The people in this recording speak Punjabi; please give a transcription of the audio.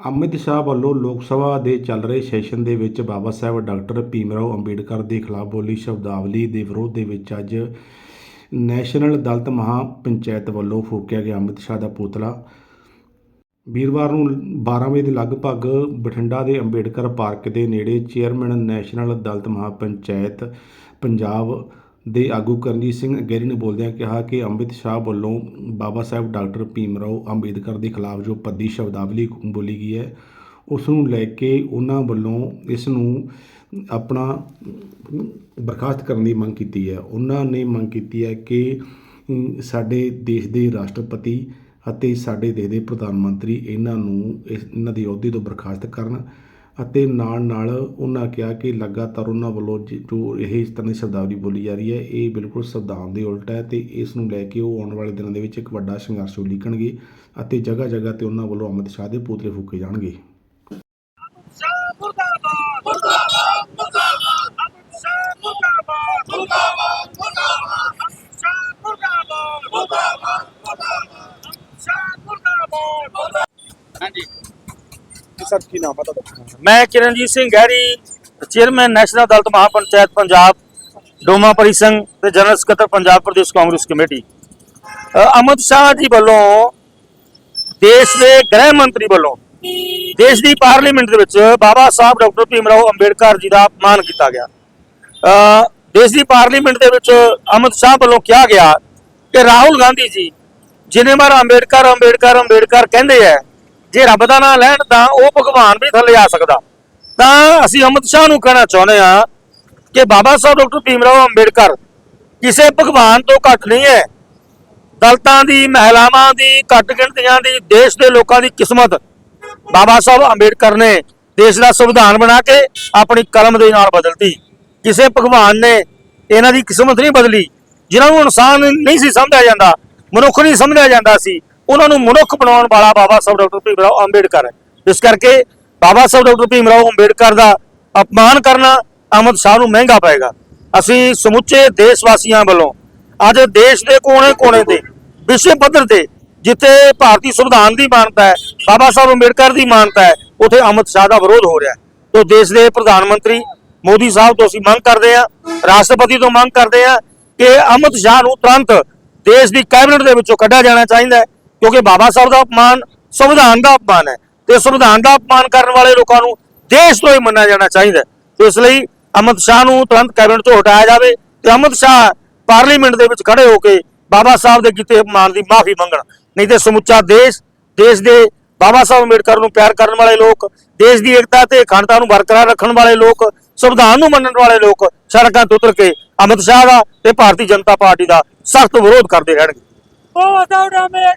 ਅਮਿਤ ਸ਼ਾਹ ਵੱਲੋਂ ਲੋਕ ਸਭਾ ਦੇ ਚੱਲ ਰਹੇ ਸੈਸ਼ਨ ਦੇ ਵਿੱਚ ਬਾਬਾ ਸਾਹਿਬ ਡਾਕਟਰ ਭੀਮਰਾਓ ਅੰਬੇਡਕਰ ਦੇ ਖਿਲਾਫ ਬੋਲੀ ਸ਼ਬਦਾਵਲੀ ਦੇ ਵਿਰੋਧ ਦੇ ਵਿੱਚ ਅੱਜ ਨੈਸ਼ਨਲ ਦਲਤ ਮਹਾ ਪੰਚਾਇਤ ਵੱਲੋਂ ਫੂਕਿਆ ਗਿਆ ਅਮਿਤ ਸ਼ਾਹ ਦਾ ਪੁਤਲਾ। ਵੀਰਵਾਰ ਨੂੰ 12 ਵਜੇ ਦੇ ਲਗਭਗ ਬਠਿੰਡਾ ਦੇ ਅੰਬੇਡਕਰ ਪਾਰਕ ਦੇ ਨੇੜੇ ਚੇਅਰਮੈਨ ਨੈਸ਼ਨਲ ਦਲਤ ਮਹਾ ਪੰਚਾਇਤ ਪੰਜਾਬ ਦੇ ਆਗੂ ਕਰਨਜੀਤ ਸਿੰਘ ਗੈਰੀ ਨੇ ਬੋਲਦਿਆਂ ਕਿਹਾ ਕਿ ਅੰਮ੍ਰਿਤ ਸ਼ਾਹ ਵੱਲੋਂ ਬਾਬਾ ਸਾਹਿਬ ਡਾਕਟਰ ਭੀਮ ਰਾਓ ਅੰਬੇਦਕਰ ਦੇ ਖਿਲਾਫ ਜੋ ਪੱਦੀ ਸ਼ਬਦਾਵਲੀ ਬੋਲੀ ਗਈ ਹੈ, ਉਸ ਨੂੰ ਲੈ ਕੇ ਉਹਨਾਂ ਵੱਲੋਂ ਇਸ ਨੂੰ ਆਪਣਾ ਬਰਖਾਸਤ ਕਰਨ ਦੀ ਮੰਗ ਕੀਤੀ ਹੈ। ਉਹਨਾਂ ਨੇ ਮੰਗ ਕੀਤੀ ਹੈ ਕਿ ਸਾਡੇ ਦੇਸ਼ ਦੇ ਰਾਸ਼ਟਰਪਤੀ ਅਤੇ ਸਾਡੇ ਦੇਸ਼ ਦੇ ਪ੍ਰਧਾਨ ਮੰਤਰੀ ਇਹਨਾਂ ਨੂੰ ਇਸ- ਇਹਨਾਂ ਦੀ ਅਹੁਦੇ ਤੋਂ ਬਰਖਾਸਤ ਕਰਨ ਅਤੇ ਨਾਲ ਨਾਲ ਉਹਨਾਂ ਕਿਹਾ ਕਿ ਲਗਾਤਾਰ ਉਹਨਾਂ ਵੱਲੋਂ ਜ- ਜੋ ਇਹ ਇਸ ਤਰ੍ਹਾਂ ਦੀ ਸ਼ਬਦਾਵਲੀ ਬੋਲੀ ਜਾ ਰਹੀ ਹੈ, ਇਹ ਬਿਲਕੁਲ ਸੰਵਿਧਾਨ ਦੇ ਉਲਟ ਹੈ ਤੇ ਇਸ ਨੂੰ ਲੈ ਕੇ ਉਹ ਆਉਣ ਵਾਲੇ ਦਿਨਾਂ ਦੇ ਵਿੱਚ ਇੱਕ ਵੱਡਾ ਸੰਘਰਸ਼ ਉਲੀਕਣਗੇ ਅਤੇ ਜਗ੍ਹਾ ਜਗ੍ਹਾ ਤੇ ਉਹਨਾਂ ਵੱਲੋਂ ਅਮਿਤ ਸ਼ਾਹ ਦੇ ਪੁਤਲੇ ਫੂਕੇ ਜਾਣਗੇ। ਹਾਂਜੀ। ਸਰ, ਕੀ ਨਾਮ ਹੈ ਤੁਹਾਡਾ? ਮੈਂ ਕਿਰਨਜੀਤ ਸਿੰਘ ਗਹਿਰੀ, ਚੇਅਰਮੈਨ ਨੈਸ਼ਨਲ ਦਲਿਤ ਮਹਾਪੰਚਾਇਤ ਪੰਜਾਬ, ਡੋਮਾ ਪਰਿਸੰਘ ਤੇ ਜਨਰਲ ਸਕੱਤਰ ਪੰਜਾਬ ਪ੍ਰਦੇਸ਼ ਕਾਂਗਰਸ ਕਮੇਟੀ। ਅਮਿਤ ਸ਼ਾਹ ਜੀ ਵੱਲੋਂ ਦੇਸ਼ ਦੇ ਗ੍ਰਹਿ ਮੰਤਰੀ ਵੱਲੋਂ ਦੇਸ਼ ਦੀ ਪਾਰਲੀਮੈਂਟ ਦੇ ਵਿੱਚ ਬਾਬਾ ਸਾਹਿਬ ਡਾਕਟਰ ਭੀਮ ਰਾਓ ਅੰਬੇਡਕਰ ਜੀ ਦਾ ਅਪਮਾਨ ਕੀਤਾ ਗਿਆ। ਦੇਸ਼ ਦੀ ਪਾਰਲੀਮੈਂਟ ਦੇ ਵਿੱਚ ਅਮਿਤ ਸ਼ਾਹ ਵੱਲੋਂ ਕਿਹਾ ਗਿਆ ਕਿ ਰਾਹੁਲ ਗਾਂਧੀ ਜੀ, ਜਿੰਨੇ ਵਾਰ ਅੰਬੇਡਕਰ ਅੰਬੇਡਕਰ ਅੰਬੇਡਕਰ ਕਹਿੰਦੇ ਆ ਜੇ ਰੱਬ ਦਾ ਨਾਮ ਲੈਣ ਤਾਂ ਉਹ ਭਗਵਾਨ ਵੀ ਥੱਲੇ ਆ ਸਕਦਾ। ਤਾਂ ਅਸੀਂ ਅਮਿਤ ਸ਼ਾਹ ਨੂੰ ਕਹਿਣਾ ਚਾਹੁੰਦੇ ਆ ਕਿ ਬਾਬਾ ਸਾਹਿਬ ਡਾਕਟਰ ਭੀਮ ਰਾਓ ਅੰਬੇਡਕਰ ਕਿਸੇ ਭਗਵਾਨ ਤੋਂ ਘੱਟ ਨਹੀਂ ਹੈ। ਦਲਤਾਂ ਦੀ, ਮਹਿਲਾਵਾਂ ਦੀ, ਘੱਟ ਗਿਣਤੀਆਂ ਦੀ, ਦੇਸ਼ ਦੇ ਲੋਕਾਂ ਦੀ ਕਿਸਮਤ ਬਾਬਾ ਸਾਹਿਬ ਅੰਬੇਡਕਰ ਨੇ ਦੇਸ਼ ਦਾ ਸੰਵਿਧਾਨ ਬਣਾ ਕੇ ਆਪਣੀ ਕਲਮ ਦੇ ਨਾਲ ਬਦਲਤੀ। ਕਿਸੇ ਭਗਵਾਨ ਨੇ ਇਹਨਾਂ ਦੀ ਕਿਸਮਤ ਨਹੀਂ ਬਦਲੀ, ਜਿਨ੍ਹਾਂ ਨੂੰ ਇਨਸਾਨ ਨਹੀਂ ਸੀ ਸਮਝਿਆ ਜਾਂਦਾ, ਮਨੁੱਖ ਨਹੀਂ ਸਮਝਿਆ ਜਾਂਦਾ ਸੀ। ਉਹਨਾਂ ਨੂੰ ਮਨੁੱਖ ਬਣਾਉਣ ਵਾਲਾ ਬਾਬਾ ਸਾਹਿਬ ਡਾਕਟਰ ਭੀਮ ਰਾਓ ਅੰਬੇਡਕਰ ਹੈ। ਇਸ ਕਰਕੇ ਬਾਬਾ ਸਾਹਿਬ ਡਾਕਟਰ ਭੀਮ ਰਾਓ ਅੰਬੇਡਕਰ ਦਾ ਅਪਮਾਨ ਕਰਨਾ ਅਮਿਤ ਸ਼ਾਹ ਨੂੰ ਮਹਿੰਗਾ ਪਏਗਾ। ਅਸੀਂ ਸਮੁੱਚੇ ਦੇਸ਼ ਵਾਸੀਆਂ ਵੱਲੋਂ ਅੱਜ ਦੇਸ਼ ਦੇ ਕੋਨੇ-ਕੋਨੇ ਤੇ, ਵਿਸ਼ਵ ਪੱਧਰ ਤੇ ਜਿੱਥੇ ਭਾਰਤੀ ਸੰਵਿਧਾਨ ਦੀ ਮਾਨਤਾ ਹੈ, ਬਾਬਾ ਸਾਹਿਬ ਅੰਬੇਡਕਰ ਦੀ ਮਾਨਤਾ ਹੈ, ਉਥੇ ਅਮਿਤ ਸ਼ਾਹ ਦਾ ਵਿਰੋਧ ਹੋ ਰਿਹਾ ਹੈ। ਤੋਂ ਦੇਸ਼ ਦੇ ਪ੍ਰਧਾਨ ਮੰਤਰੀ ਮੋਦੀ ਸਾਹਿਬ ਤੋਂ ਅਸੀਂ ਮੰਗ ਕਰਦੇ ਹਾਂ, ਰਾਸ਼ਟਰਪਤੀ ਤੋਂ ਮੰਗ ਕਰਦੇ ਹਾਂ ਕਿ ਅਮਿਤ ਸ਼ਾਹ ਨੂੰ ਤੁਰੰਤ ਦੇਸ਼ ਦੀ ਕੈਬਨਿਟ ਦੇ ਵਿੱਚੋਂ ਕੱਢਿਆ ਜਾਣਾ ਚਾਹੀਦਾ ਹੈ। ਕਿਉਂਕਿ ਬਾਬਾ ਸਾਹਿਬ ਦਾ ਅਪਮਾਨ ਸੰਵਿਧਾਨ ਦਾ ਅਪਮਾਨ ਹੈ ਤੇ ਸੰਵਿਧਾਨ ਦਾ ਅਪਮਾਨ ਕਰਨ ਵਾਲੇ ਲੋਕਾਂ ਨੂੰ ਦੇਸ਼ ਤੋਂ ਹੀ ਮੰਨਿਆ ਜਾਣਾ ਚਾਹੀਦਾ ਤੇ ਇਸ ਲਈ ਅਮਿਤ ਸ਼ਾਹ ਨੂੰ ਤੁਰੰਤ ਕੈਬਨਿਟ ਤੋਂ ਹਟਾਇਆ ਜਾਵੇ ਤੇ ਅਮਿਤ ਸ਼ਾਹ ਪਾਰਲੀਮੈਂਟ ਦੇ ਵਿੱਚ ਖੜੇ ਹੋ ਕੇ ਬਾਬਾ ਸਾਹਿਬ ਦੇ ਕੀਤੇ ਅਪਮਾਨ ਦੀ ਮਾਫੀ ਮੰਗਣ। ਨਹੀਂ ਤੇ ਸਮੁੱਚਾ ਦੇਸ਼ ਦੇਸ਼ ਦੇ ਬਾਬਾ ਸਾਹਿਬ ਅੰਬੇਡਕਰ ਨੂੰ ਪਿਆਰ ਕਰਨ ਵਾਲੇ ਲੋਕ, ਦੇਸ਼ ਦੀ ਏਕਤਾ ਤੇ ਅਖੰਡਤਾ ਨੂੰ ਬਰਕਰਾਰ ਰੱਖਣ ਵਾਲੇ ਲੋਕ, ਸੰਵਿਧਾਨ ਨੂੰ ਮੰਨਣ ਵਾਲੇ ਲੋਕ ਸੜਕਾਂ ਤੋਂ ਉਤਰ ਕੇ ਅਮਿਤ ਸ਼ਾਹ ਦਾ ਤੇ ਭਾਰਤੀ ਜਨਤਾ ਪਾਰਟੀ ਦਾ ਸਖਤ ਵਿਰੋਧ ਕਰਦੇ ਰਹਿਣਗੇ। ਉਹ ਦੌੜਾ ਮੇਰਾ